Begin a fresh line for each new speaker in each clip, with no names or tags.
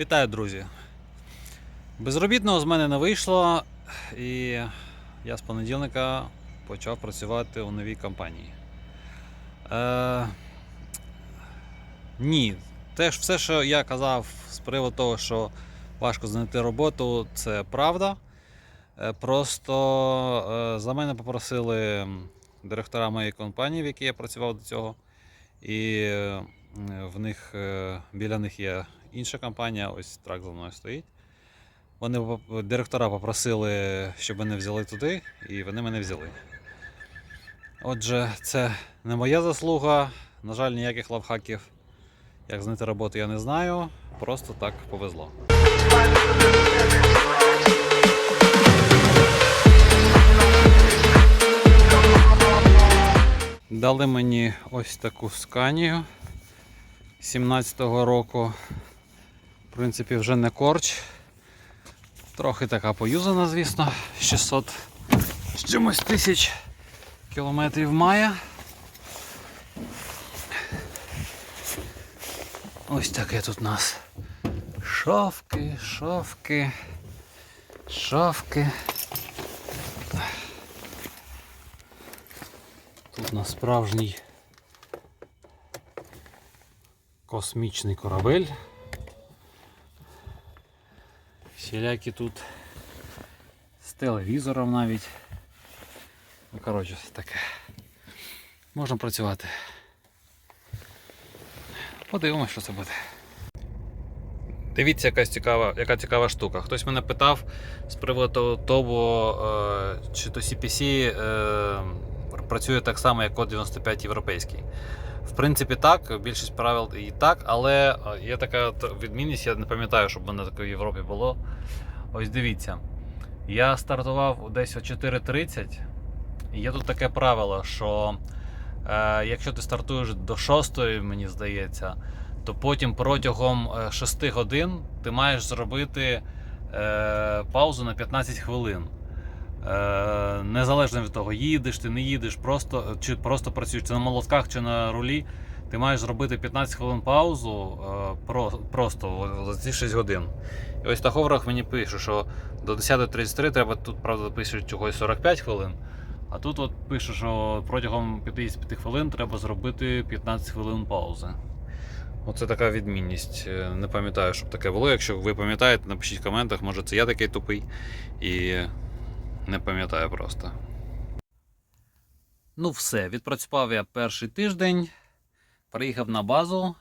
Вітаю, друзі! Безробітного з мене не вийшло, і я з понеділка почав працювати у новій компанії. Е, ні, теж все, що я казав з приводу того, що важко знайти роботу, це правда. Е, Просто е, за мене попросили директора моєї компанії, в якій я працював до цього. І е, в них біля них є інша компанія, ось трак за мною стоїть. Вони директора попросили, щоб мене взяли туди, і вони мене взяли. Отже, це не моя заслуга. На жаль, ніяких лавхаків, як знайти роботу, я не знаю. Просто так повезло. Дали мені ось таку сканію 17-го року. В принципі, вже не корч. Трохи така поюзана, звісно. 600 з чимось тисяч кілометрів має. Ось таке тут у нас шовки, шовки, шовки. Тут у нас справжній космічний корабель. Всілякі тут з телевізором навіть. Ну, коротше, таке. Можна працювати. Подивимось, що це буде. Дивіться, якась цікава, яка цікава штука. Хтось мене питав з приводу того, е, чи то CPC е, працює так само, як код 95 європейський. В принципі, так, більшість правил і так, але е, є така відмінність, я не пам'ятаю, щоб воно таке в Європі було. Ось дивіться. Я стартував десь о 4.30, і є тут таке правило, що е, якщо ти стартуєш до 6, мені здається, то потім протягом е, 6 годин ти маєш зробити е, паузу на 15 хвилин. Е, незалежно від того, їдеш ти, не їдеш, просто, чи просто працюєш чи на молотках, чи на рулі, ти маєш зробити 15 хвилин паузу е, про, просто за ці 6 годин. І ось тахограф мені пише, що до 10.33 треба тут, правда, пише чогось 45 хвилин. А тут от пише, що протягом 55 хвилин треба зробити 15 хвилин паузи. Оце така відмінність. Е, Не пам'ятаю, щоб таке було. Якщо ви пам'ятаєте, напишіть в коментах, може це я такий тупий і не пам'ятаю просто. Ну, все, відпрацював я перший тиждень. Приїхав на базу.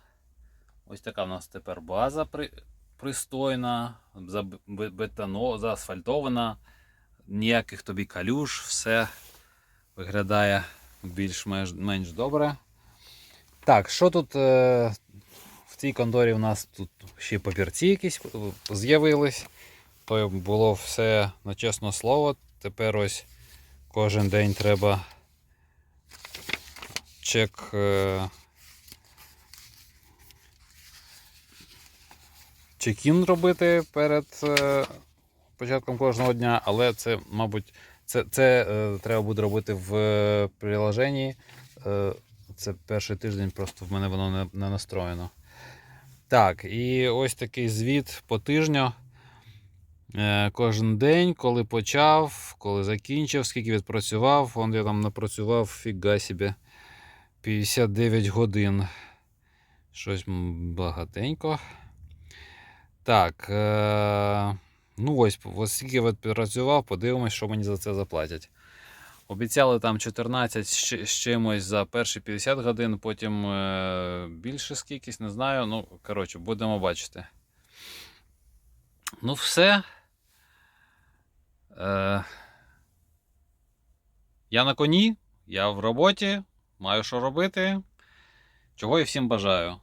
Ось така в нас тепер база при... пристойна, заб- бетоно, заасфальтована. Ніяких тобі калюж, все виглядає більш-менш менш добре. Так, що тут е, в цій конторі у нас тут ще папірці якісь е, з'явились. То було все на чесне слово. Тепер ось кожен день треба чек. Е, чекін робити перед е, початком кожного дня, але це, мабуть, це, це е, треба буде робити в приложенні. Це перший тиждень, просто в мене воно не, не настроєно. Так, і ось такий звіт по тижню. Е, кожен день, коли почав, коли закінчив, скільки відпрацював. Вон я там напрацював, фіга собі. 59 годин. Щось багатенько. Так. Е- ну ось, ось скільки відпрацював, подивимось, що мені за це заплатять. Обіцяли там 14 з з чимось за перші 50 годин, потім е- більше скількись, не знаю. Ну, коротше, будемо бачити. Ну, все. Е, я на коні, я в роботі, маю що робити. Чого і всім бажаю.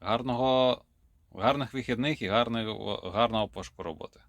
Гарного, гарних вихідних і гарного, гарного пошуку роботи.